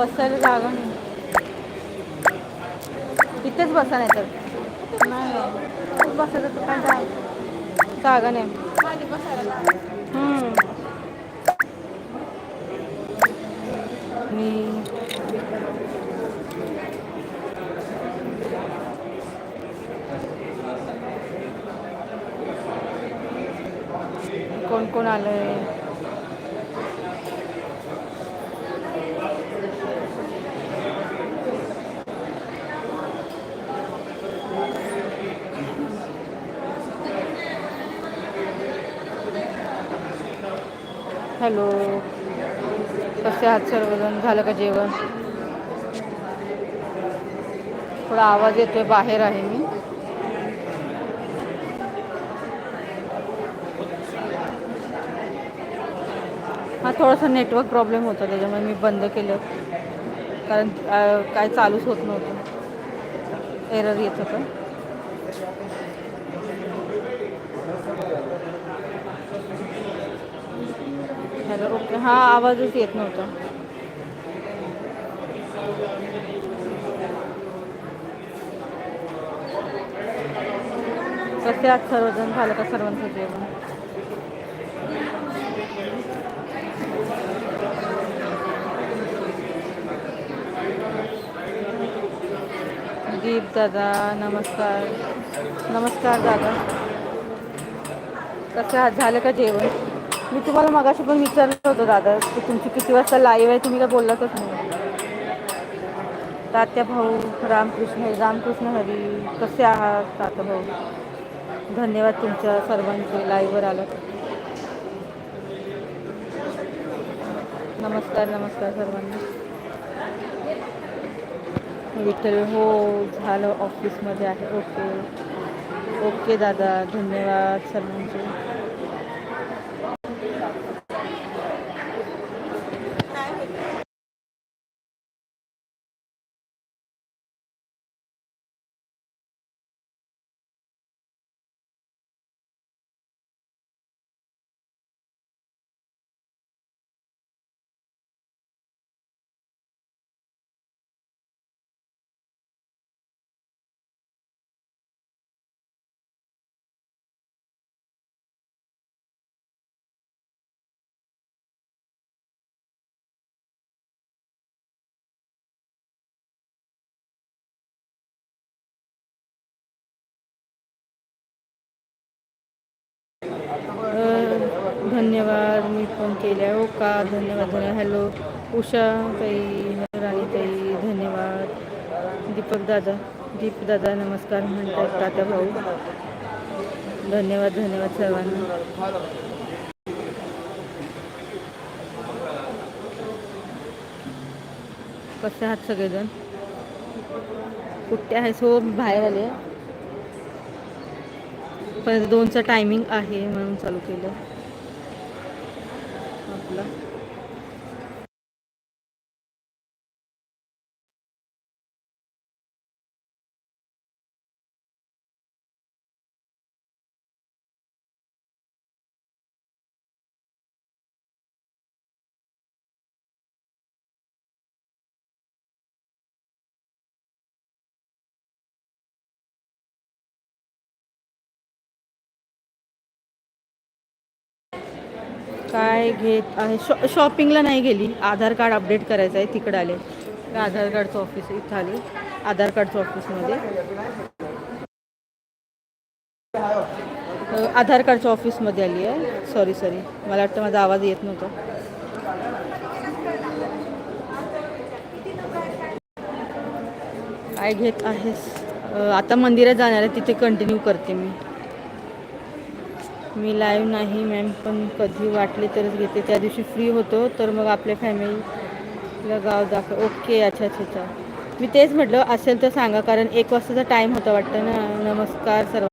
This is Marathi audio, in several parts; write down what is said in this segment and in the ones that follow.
बसायला जागा नाही. इथेच बसा नाही तर. नाही. बसायचं तर काय जागा नाही. मी कोण कोण आलंय? हॅलो. कसे आहात सर्वजण? झालं का जेवण? थोडा आवाज येतोय बाहेर आहे मी. हा थोडासा नेटवर्क प्रॉब्लेम होता त्याच्यामुळे मी बंद केलं. कारण काय चालूच होत नव्हतं. एरर येत होतं. हा आवाजच येत नव्हता. कसे आज सर्वजण? झालं का सर्वांचं जेवण? दीप दादा नमस्कार. नमस्कार दादा. कसं आज झालं का जेवण? मी तुम्हाला मगाशी पण विचारलं होतं दादा की तुमची किती वाजता लाईव्ह आहे? तुम्ही काय बोललातच नाही. तात्या भाऊ रामकृष्ण रामकृष्ण हरी कसे आहात तात्या भाऊ? धन्यवाद तुमच्या सर्वांचे लाईव्हवर आलं नमस्कार नमस्कार सर्वांना. विठ्ठल हो झालं ऑफिसमध्ये आहे. ओके ओके दादा धन्यवाद सर्वांचे. धन्यवाद मी फोन केला हो का? धन्यवाद. धन्यवाद हॅलो उषा ताई राणी ताई धन्यवाद. दीपक दादा दीप दादा नमस्कार म्हणतात तात्या भाऊ. धन्यवाद धन्यवाद सर्वांना. कसे आहात सगळेजण? कुठे आहे सो हो, बाहेर आले. पण दोनचं टायमिंग आहे म्हणून चालू केलं. काय घेत आहे? शॉ शॉपिंगला नाही गेली. आधार कार्ड अपडेट करायचं आहे तिकडे आले. आधार कार्डचं ऑफिस इथं आले. आधार कार्डचं ऑफिसमध्ये आधार कार्डच्या ऑफिसमध्ये आली आहे. सॉरी सॉरी मला वाटतं माझा आवाज येत नव्हता. काय घेत आहेस? आता मंदिरात जाणार आहे. तिथे कंटिन्यू करते मी. मी लाईव्ह नाही मॅम पण कधी वाटले तरच घेते. त्या दिवशी फ्री होतो तर मग आपल्या फॅमिलीला गाव दाखव. ओके अच्छा अच्छा अच्छा. मी तेच म्हटलं असेल तर सांगा कारण एक वाजताचा टाईम होता वाटतं ना. नमस्कार सर्व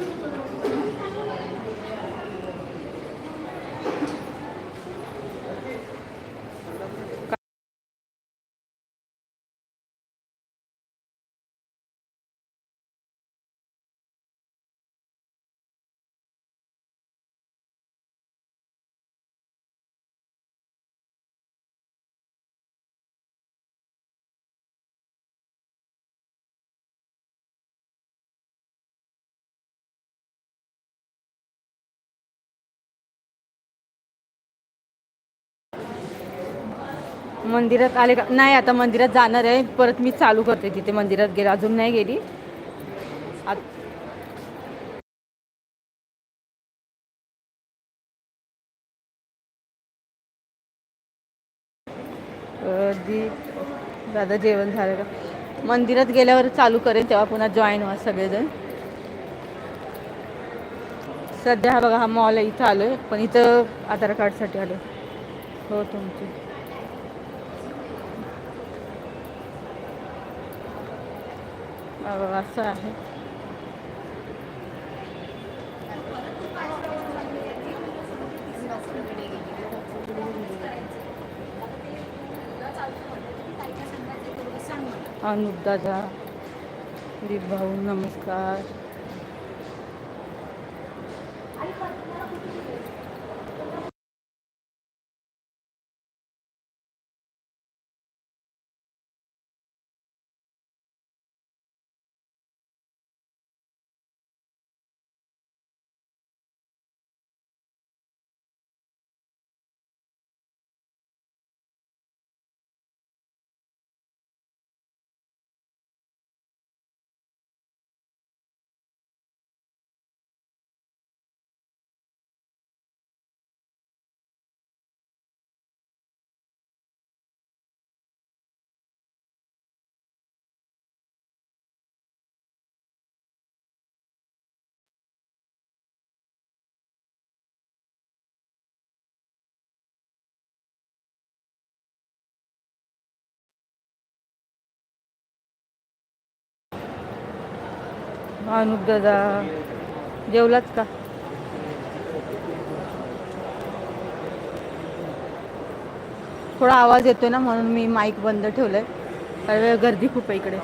मंदिरात आले का? नाही आता मंदिरात जाणार आहे. परत मी चालू करते तिथे. मंदिरात गेले. अजून नाही गेली. दादा जेवण झालं का? मंदिरात गेल्यावर चालू करेन. तेव्हा पुन्हा जॉईन व्हा सगळेजण. सध्या हा बघा हा मॉल आहे. इथं आलो आहे पण इथं आधार कार्डसाठी आलो हो तुमची हा बघा असं आहे. अनुप दादा दिलीप भाऊ नमस्कार. अनुप दादा जेवलाच का? थोडा आवाज येतोय ना म्हणून मी माईक बंद ठेवलंय. कारण गर्दी खूप आहे इकडे.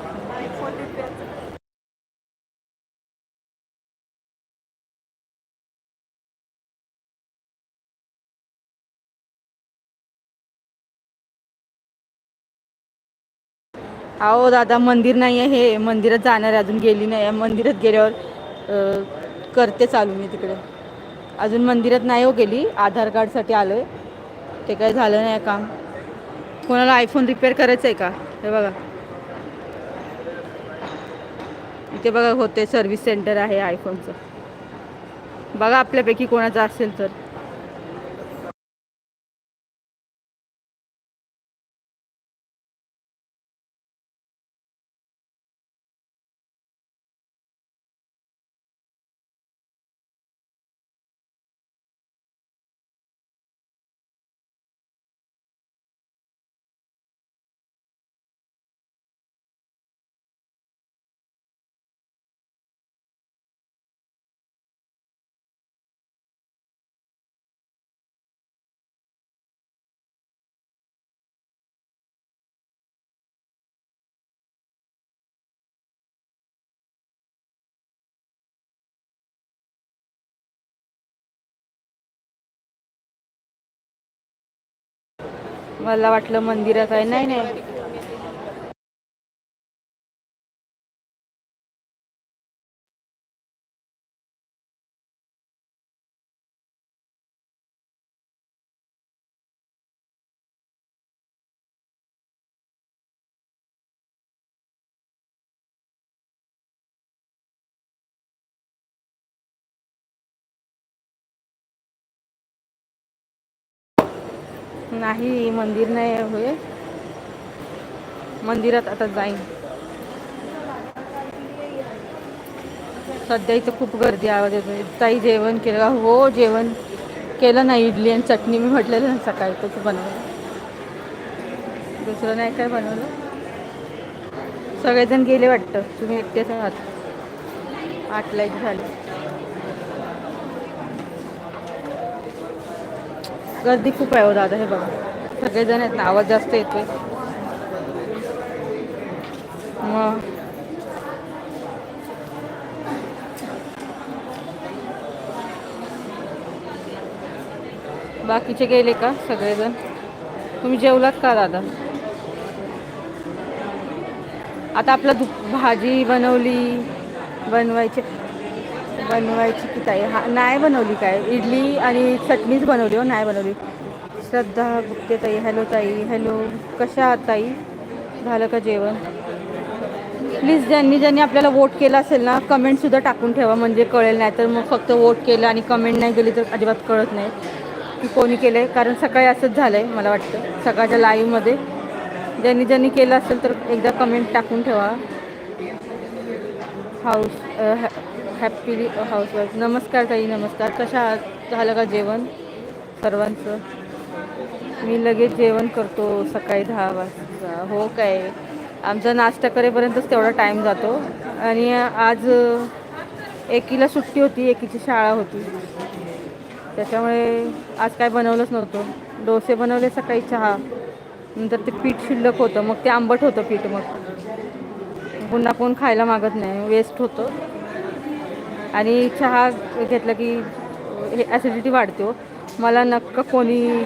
अहो दादा मंदिर नाही आहे हे. मंदिरात जाणार आहे अजून गेली नाही आहे मंदिरात गेल्यावर करते चालू मी तिकडे. अजून मंदिरात नाही हो गेली. आधार कार्डसाठी आलो आहे ते काय झालं नाही काम. कोणाला आयफोन रिपेअर करायचं आहे का? हे बघा. इथे बघा होते सर्व्हिस सेंटर आहे आयफोनचं बघा आपल्यापैकी कोणाचं असेल तर. मला वाटलं मंदिरात आहे. नाही नाही. नाही मंदिर नाही होय मंदिरात आता जाईन. सध्या इथं खूप गर्दी आवाज येतो ताई जेवण केलं हो जेवण केलं नाही इडली आणि चटणी. मी म्हटलेलं ना सकाळी तसं बनवलं. दुसरं नाही काय बनवलं? सगळेजण गेले वाटतं. तुम्ही एकटेच आहात. आठ लाइट झाली. गर्दी खूप आहे हो दादा हे बघा. सगळेजण आहेत ना आवाज जास्त येतोय. मग. बाकीचे गेले का सगळेजण? तुम्ही जेवलात का दादा? आता आपलं दु भाजी बनवली बनवायची. बनवायची की ताई? हा नाही बनवली काय? इडली आणि चटणीच बनवली हो नाही बनवली. श्रद्धा गुप्ते ताई हॅलो ताई हॅलो कशा आहात ताई? झालं का जेवण? प्लीज ज्यांनी ज्यांनी आपल्याला वोट केला असेल ना कमेंटसुद्धा टाकून ठेवा. म्हणजे कळेल नाही तर मग फक्त वोट केलं आणि कमेंट नाही गेली तर अजिबात कळत नाही की कोणी केलं आहे कारण सकाळी असंच झालं आहे मला वाटतं. सकाळच्या लाईव्हमध्ये ज्यांनी ज्यांनी केलं असेल तर एकदा कमेंट टाकून ठेवा. हाऊस हॅ हाऊस हाऊसवाईफ. नमस्कार ताई नमस्कार. कशा आहात? झालं का जेवण? सर्वांचं? मी लगेच जेवण करतो सकाळी दहा वाजता. हो काय? आमचा नाश्ता करेपर्यंतच तेवढा टाईम जातो. आणि आज एकीला सुट्टी होती एकीची शाळा होती. त्याच्यामुळे आज काय बनवलंच नव्हतं. डोसे बनवले सकाळी चहा. नंतर ते पीठ शिल्लक होतं. मग ते आंबट होतं पीठ मग. पुन्हा कोण खायला मागत नाही. वेस्ट होतं. आणि चहा घेतला की हे ॲसिडिटी वाढतो. मला नक्का कोणी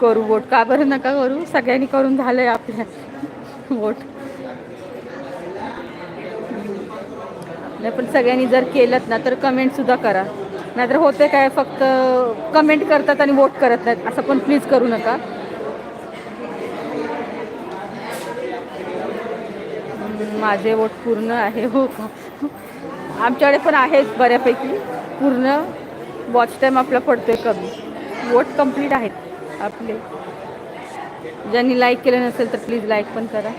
करू वोट? का बरं नका करू? सगळ्यांनी करून झालं आहे आपल्या वोट. नाही पण सगळ्यांनी जर केलं ना तर कमेंटसुद्धा करा. नाहीतर होते काय फक्त कमेंट करतात आणि वोट करत नाहीत. असं पण प्लीज करू नका. माझे वोट पूर्ण आहे हो. का आमच्याकडे पण आहेत बऱ्यापैकी. पूर्ण वॉच टाईम आपला आहे कमी. वोट कंप्लीट आहेत आपले. ज्यांनी लाईक केलं नसेल तर प्लीज लाईक पण करा.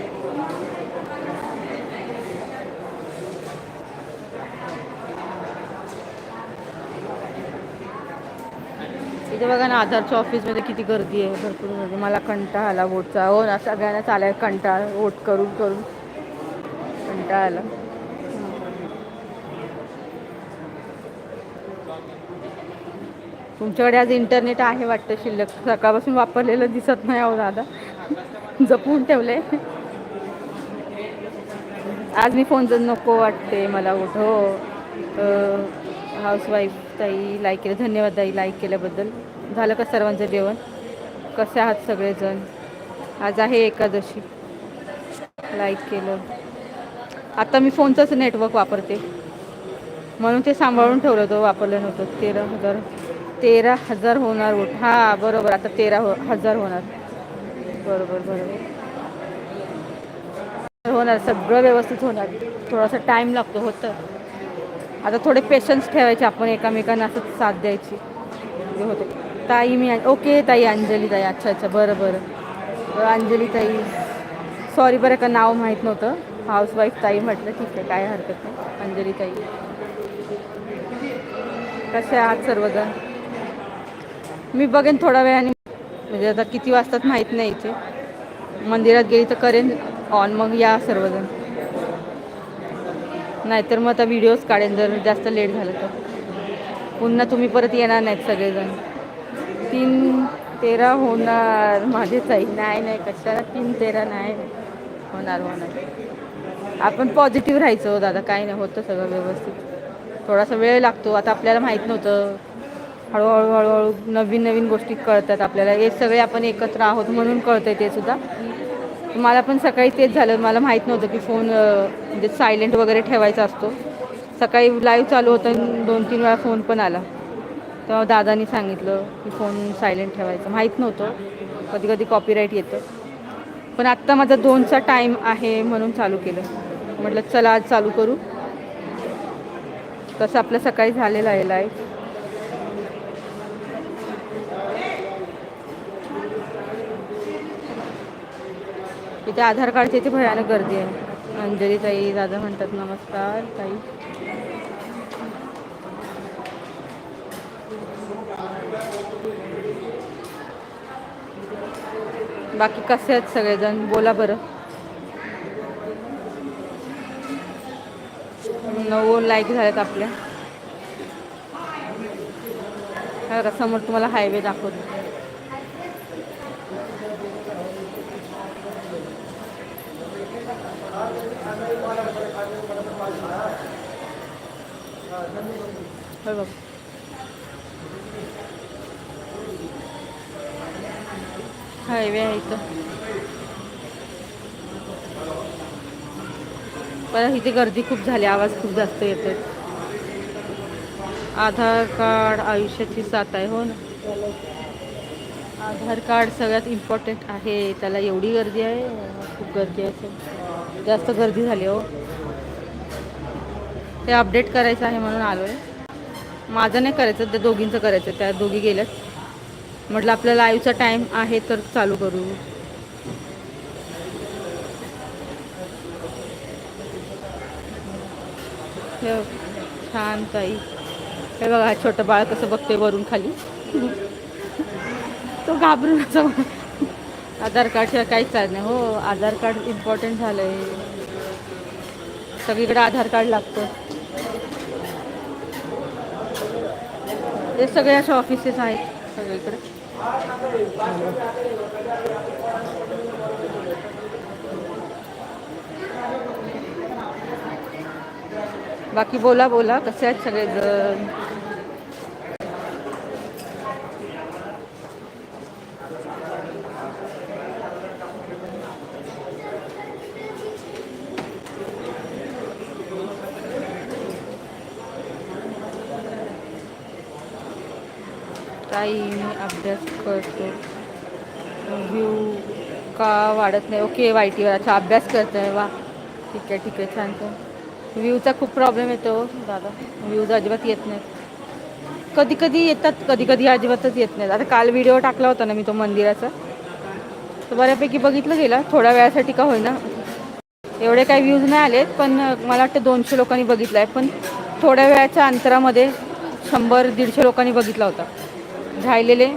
इथे बघा ना आधारच्या ऑफिसमध्ये किती गर्दी आहे. भरपूर गर्दी. मला कंटाळा आला वोटचा हो ना सगळ्यांना चालाय कंटाळा. वोट करून करून. कंटाळा आला. तुमच्याकडे आज इंटरनेट आहे वाटतं शिल्लक. सकाळपासून वापरलेलं दिसत नाही अहो दादा. जपून ठेवले. आज मी फोन जर नको वाटते मला वोट हो हाऊसवाईफ ताई लाईक केलं. धन्यवाद ताई लाईक केल्याबद्दल. झालं का सर्वांचं जेवण? कसे आहात सगळेजण? आज आहे एकादशी. लाईक केलं. आता मी फोनचंच नेटवर्क वापरते. म्हणून ते सांभाळून ठेवलं होतं वापरलं नव्हतं. तेरा हजार. तेरा हजार होणार वोट हां बरोबर. आता तेरा हो हजार होणार. बरोबर बरोबर. होणार. सगळं व्यवस्थित होणार. थोडासा टाईम लागतो होतं. आता थोडे पेशन्स ठेवायचे आपण एकामेकांना असं साथ द्यायची. होते. ताई मी ओके ताई अंजली ताई. अच्छा अच्छा. बरं बरं. बरं, अंजली ताई. सॉरी बरं का नाव माहीत नव्हतं. हाऊसवाईफ ताई म्हटलं ठीक आहे काय हरकत नाही. अंजली ताई. कसे आहात सर्वजण? मी बघेन थोडा वेळाने म्हणजे आता किती वाजतात माहीत नाही इथे. मंदिरात गेली तर करेन ऑन मग या सर्वजण. नाहीतर मग आता व्हिडिओज काढेन जर जास्त लेट झालं तर. पुन्हा तुम्ही परत येणार नाहीत सगळेजण. तीन तेरा होणार. माझेच आई नाही नाही कशाला तीन तेरा नाही होणार होणार. आपण पॉझिटिव्ह राहायचं हो दादा काही नाही होतं सगळं व्यवस्थित. थोडासा वेळ लागतो. आता आपल्याला माहीत नव्हतं. हळूहळू हळूहळू नवीन नवीन गोष्टी कळतात आपल्याला. हे सगळे आपण एकत्र आहोत म्हणून कळतंय ते सुद्धा. मला पण सकाळी तेच झालं. मला माहीत नव्हतं की फोन म्हणजे सायलेंट वगैरे ठेवायचा असतो. सकाळी लाईव्ह चालू होतं आणि दोन तीन वेळा फोन पण आला. तेव्हा दादानी सांगितलं की फोन सायलेंट ठेवायचं. माहीत नव्हतं. कधी कधी कॉपीराईट येतं. पण आत्ता माझा दोनचा टाईम आहे म्हणून चालू केलं. म्हटलं चला आज चालू करू. तसं आपलं सकाळी झालेलं आहे लाईव्ह ते आधार कार्डची इथे भयानक गर्दी आहे. अंजली ताई दादा म्हणतात नमस्कार ताई. बाकी कसे आहेत सगळेजण? बोला बरं. नऊ लाईक झालेत आपल्या हा समोर तुम्हाला हायवे दाखवतो हे बघ हायवे आहे इथं. परत इथे गर्दी खूप झाली आवाज खूप जास्त येतोय. आधार कार्ड आयुष्याची साथ आहे हो ना? आधार कार्ड सगळ्यात इम्पॉर्टंट आहे. त्याला एवढी गर्दी आहे खूप गर्दी आहे जास्त गर्दी झाली हो. ते अपडेट करायचं आहे म्हणून आलो आहे माझं नाही करायचं त्या दोघींचं करायचं त्या दोघी गेल्यात. म्हटलं आपल्या लाईव्हचा टाईम आहे तर चालू करू. छान ताई. हे बघा छोटं बाळ कसं बघते वरून खाली. तो घाबरून असं आधार कार्डशिवाय काहीच चालत नाही. हो आधार कार्ड इम्पॉर्टंट झालं आहे सगळीकडे आधार कार्ड लागतं. हे सगळे अशा ऑफिसेस आहेत सगळीकडे. बाकी बोला बोला कसे आहेत सगळेजण काही मी अभ्यास करतो. व्ह्यू का वाढत नाही. ओके वाय टीवर अच्छा अभ्यास करतो आहे वा ठीक आहे ठीक आहे छान छान. व्ह्यूचा खूप प्रॉब्लेम येतो दादा. व्ह्यूज अजिबात येत नाहीत. कधी कधी येतात कधी कधी अजिबातच येत नाहीत. आता काल व्हिडिओ टाकला होता ना मी तो मंदिराचा. तर बऱ्यापैकी बघितलं गेला. थोड्या वेळासाठी का होईना. एवढे काही व्ह्यूज नाही आलेत पण मला वाटतं दोनशे लोकांनी बघितलं आहे पण थोड्या वेळाच्या अंतरामध्ये शंभर दीडशे लोकांनी बघितला होता. राहिलेले.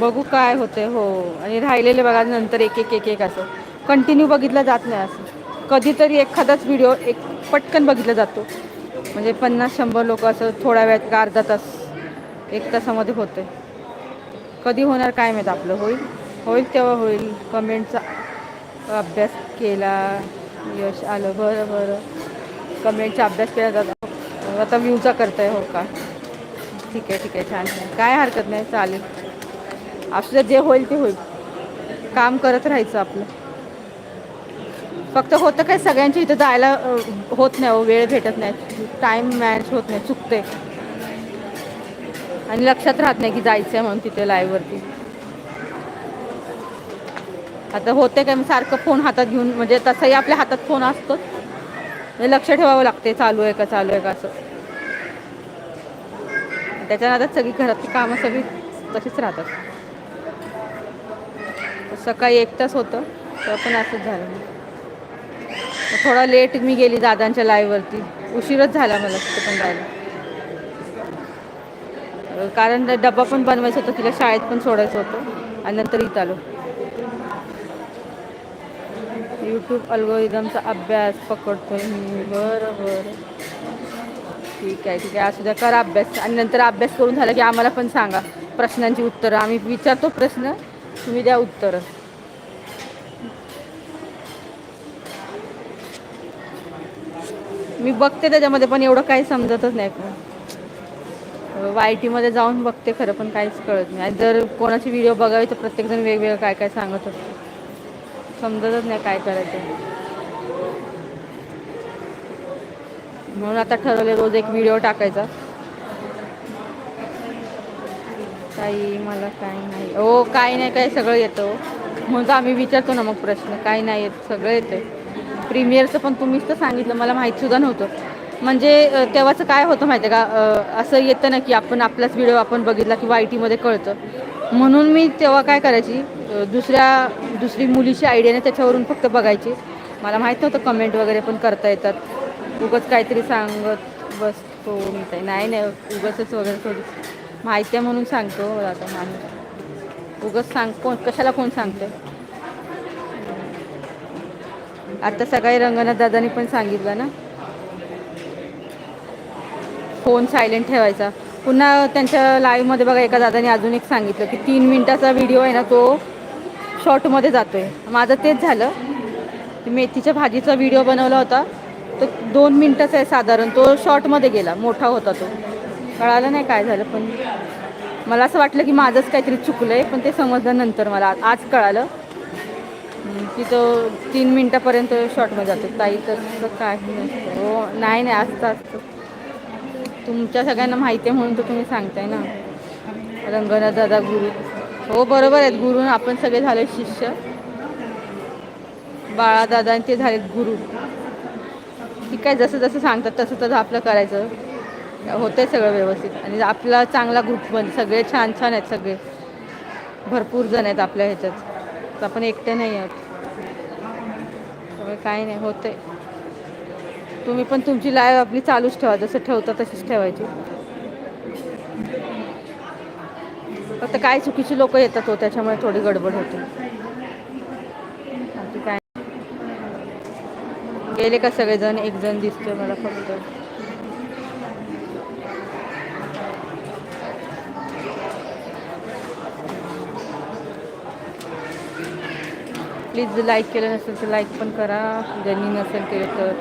बघू काय होते हो. आणि राहिलेले बघा नंतर एक एक एक एक असं. कंटिन्यू बघितलं जात नाही असं. कधीतरी एखादाच व्हिडिओ एक पटकन बघितला जातो. म्हणजे पन्नास शंभर लोक असं थोड्या वेळात का अर्धा तास एक तासामध्ये होते कधी होणार काय माहीत आपलं होईल? होईल तेव्हा होईल. कमेंटचा अभ्यास केला यश आलं बरं बरं. कमेंटचा अभ्यास केला जातो. आता व्ह्यूचा करताय हो का? ठीक आहे ठीक आहे छान छान. काय हरकत नाही चालेल. असू जे होईल ते होईल. काम करत राहायचं आपलं. फक्त होतं काय सगळ्यांच्या इथं जायला होत नाही हो, वेळ भेटत नाही. टाईम मॅच होत नाही चुकते आणि लक्षात राहत नाही की जायचं आहे म्हणून तिथे लाईव्हवरती आता होते काय सारखं फोन हातात घेऊन म्हणजे तसंही आपल्या हातात फोन असतोच. लक्ष ठेवावं लागते चालू आहे का चालू आहे का असं. त्याच्यानंतर सगळी घरातली कामं सगळी तशीच राहतात. सकाळी एक तास होतं तर पण असंच झालं. थोडा लेट मी गेली दादांच्या लाईववरती उशीरच झाला मला तिथे पण जायला. कारण डबा पण बनवायचं होतं तिला शाळेत पण सोडायचं होतं आणि नंतर इथं आलो. यूट्यूब अल्गोरिदमचा अभ्यास पकडतोय मी. बरं बरं. ठीक आहे ठीक आहे. असू द्या करा अभ्यास. आणि नंतर अभ्यास करून झाला की आम्हाला पण सांगा प्रश्नांची उत्तरं. आम्ही विचारतो प्रश्न तुम्ही द्या उत्तरं. मी बघते त्याच्यामध्ये पण एवढं काही समजतच नाही. वाय टीमध्ये जाऊन बघते खरं पण काहीच कळत नाही. जर कोणाची व्हिडिओ बघावी तर प्रत्येकजण वेगवेगळं काय काय सांगत असतं समजतच नाही काय करायचं. म्हणून आता ठरवले रोज एक व्हिडिओ टाकायचा. काही मला काही नाही. हो काही नाही काय सगळं येतं हो. म्हणून तर आम्ही विचारतो ना मग प्रश्न. काही नाही येत सगळं येतं प्रीमियरचं पण तुम्हीच तर सांगितलं मला माहीतसुद्धा नव्हतं. म्हणजे तेव्हाचं काय होतं माहिती आहे का असं येतं ना की आपण आपलाच व्हिडिओ आपण बघितला की वाय टीमध्ये कळतं. म्हणून मी तेव्हा काय करायची दुसऱ्या दुसरी मुलीची आयडियाने त्याच्यावरून फक्त बघायची. मला माहीत नव्हतं कमेंट वगैरे पण करता येतात. उगच काहीतरी सांगत बसतो मी काही नाही नाही उगचच वगैरे थोडी माहिती आहे म्हणून सांगतो. आता माणूस उगच सांग कोण कशाला कोण सांगतं आता सकाळी रंगनाथ दादानी पण सांगितलं ना? फोन सायलेंट ठेवायचा. पुन्हा त्यांच्या लाईव्हमध्ये बघा एका दादाने अजून एक सांगितलं की तीन मिनटाचा व्हिडिओ आहे ना तो शॉर्टमध्ये जातो आहे माझं तेच झालं. मेथीच्या भाजीचा व्हिडिओ बनवला होता. तो दोन मिनटाचा आहे साधारण. तो शॉर्टमध्ये गेला. मोठा होता तो. कळालं नाही काय झालं पण मला असं वाटलं की माझंच काहीतरी चुकलं आहे पण ते समजलं नंतर मला. आज कळालं. की तो तीन मिनटापर्यंत शॉर्टमध्ये जातो. ताई तर काही नसतं. हो नाही नाही असतं असतं. तुमच्या सगळ्यांना माहिती आहे म्हणून तर तुम्ही सांगताय ना. रंगनाथ दादा गुरु. हो बरोबर आहेत. गुरु आपण सगळे झाले शिष्य. बाळादादा ते झालेत गुरु. ठीक आहे जसं जसं सांगतात तसं तसं आपलं करायचं. होतंय सगळं व्यवस्थित. आणि आपला चांगला ग्रुप पण सगळे छान छान आहेत सगळे. भरपूर जण आहेत आपल्या ह्याच्यात. तर आपण एकटे नाही आहोत. त्यामुळे काही नाही होते तुम्ही पण तुमची लाईव आपली चालूच ठेवा जसं ठेवता तशीच ठेवायची. फक्त काय चुकीची लोक येतात हो त्याच्यामुळे थोडी गडबड होते बाकी काय गेले का सगळेजण? एक जण दिसतोय मला फक्त. प्लीज लाईक केलं नसेल तर लाईक पण करा. ज्यांनी नसेल केलं तर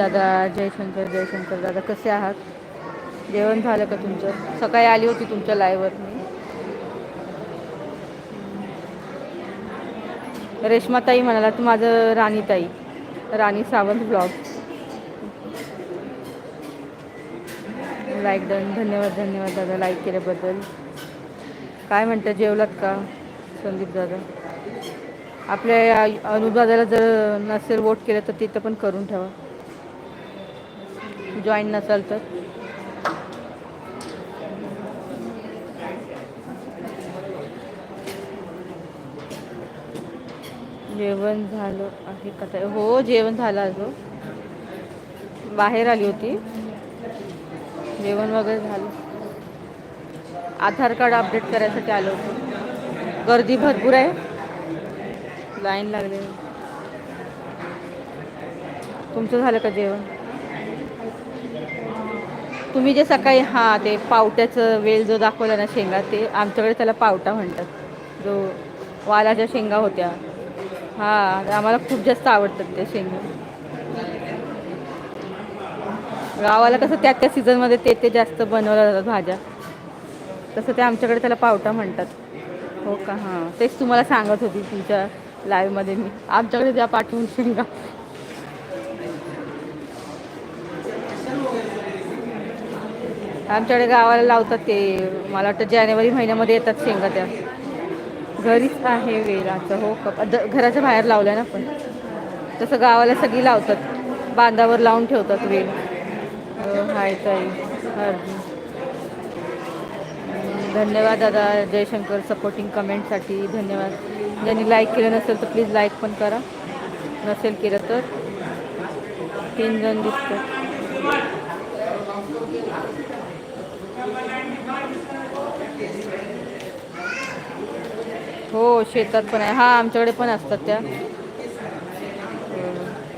दादा जयशंकर जयशंकर दादा कसे आहात? जेवण झालं का तुमचं? सकाळी आली होती तुमच्या लाईव्हवर मी रेश्माताई म्हणाला तर माझं राणीताई. Rani Sawant blog like done धन्यवाद धन्यवाद दादा लाईक केल्याबद्दल. काय म्हणतं जेवलात का संदीप दादा? आपल्या अनुदादाला जर नसेल वोट केलं तर तिथं पण करून ठेवा. जॉईन नसाल तर. जेवण झालं आहे का हो जेवण झालं अजून. बाहेर आली होती. जेवण वगैरे झालं. आधार कार्ड अपडेट करायसाठी आलो होतो. गर्दी भरपूर आहे. लाईन लागली तुमचं झालं का जेवण? तुम्ही जे सकाळी हां ते पावट्याचं वेल जो दाखवला ना शेंगा ते आमच्याकडे त्याला पावटा म्हणतात. जो वालाच्या शेंगा होत्या. हां आम्हाला खूप जास्त आवडतात त्या शेंगा. गावाला कसं त्या त्या सीझनमध्ये ते ते जास्त बनवल्या जातात भाज्या. तसं ते आमच्याकडे त्याला पावटा म्हणतात. हो का? हां तेच तुम्हाला सांगत होती तुमच्या लाईव्हमध्ये मी. आमच्याकडे द्या पाठवून शेंगा. आमच्याकडे गावाला लावतात ते. मला वाटतं जानेवारी महिन्यामध्ये येतात शेंगा त्या. घरीच आहे वेलाचं हो कप द घराच्या बाहेर लावलं ना पण तसं गावाला सगळी लावतात. बांधावर लावून ठेवतात वेल. हाय ताई. धन्यवाद दादा जयशंकर सपोर्टिंग कमेंटसाठी धन्यवाद. ज्यांनी लाईक केलं नसेल तर प्लीज लाईक पण करा. नसेल केलं तर. तीन जण दिसतं हो शेतात पण आहे. हा आमच्याकडे पण असतात त्या.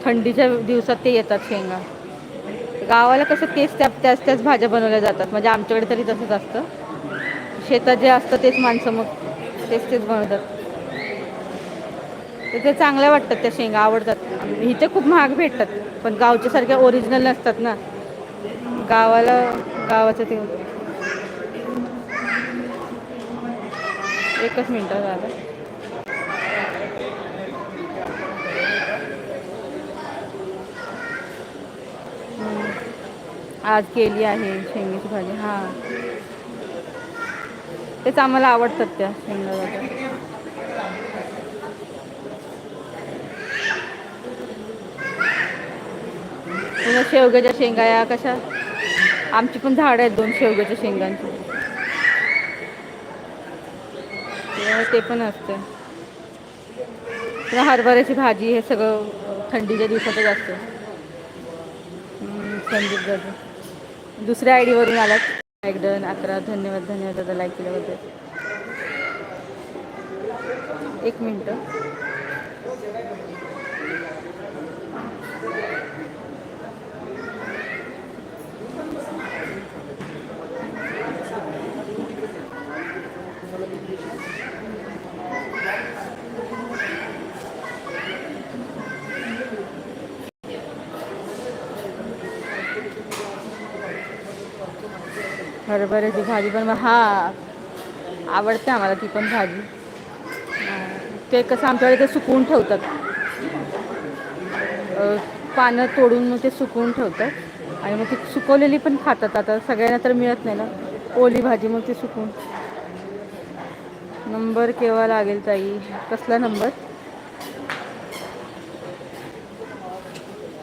थंडीच्या दिवसात ते येतात शेंगा. गावाला कसं तेच त्या त्याच त्याच भाज्या बनवल्या जातात. म्हणजे आमच्याकडे तरी तसंच असतं. शेतात जे असतं तेच माणसं मग तेच तेच बनवतात. तर ते चांगल्या वाटतात त्या शेंगा आवडतात. इथे खूप महाग भेटतात. पण गावच्यासारख्या ओरिजिनल नसतात ना. गावाला गावाचं ते एकच मिनटं झालं. आज केली आहे शेंगीची भाजी हां. तेच आम्हाला आवडतात त्या शेंगा भाज्या पुन्हा शेवग्याच्या शेंगा या कशा? आमची पण झाडं आहेत दोन शेवग्याच्या शेंगांची. त्यामुळे ते पण असतं पुन्हा हरभऱ्याची भाजी हे सगळं थंडीच्या दिवसातच असतं थंडीत संदीप दादा. दुसऱ्या आय डीवरून आलात डन अकरा. धन्यवाद. धन्यवाद दादा. लाईक केल्याबद्दल. एक मिनटं. हरभऱ्याची भाजी पण हा आवडते आम्हाला ती पण भाजी. ते कसं आमच्याकडे ते सुकवून ठेवतात. पानं तोडून मग ते सुकवून ठेवतात. आणि मग ती सुकवलेली पण खातात. आता सगळ्यांना तर मिळत नाही ना. ओली भाजी मग ती सुकवून. नंबर केव्हा लागेल ताई? कसला नंबर?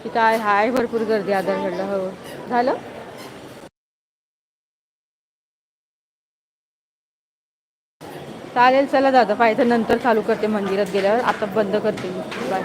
तिथं आहे हाय भरपूर गर्दी आधार कार्डला हो. झालं? चालेल चला दादा. पाहिजे नंतर चालू करते मंदिरात गेल्यावर. आता बंद करते बाय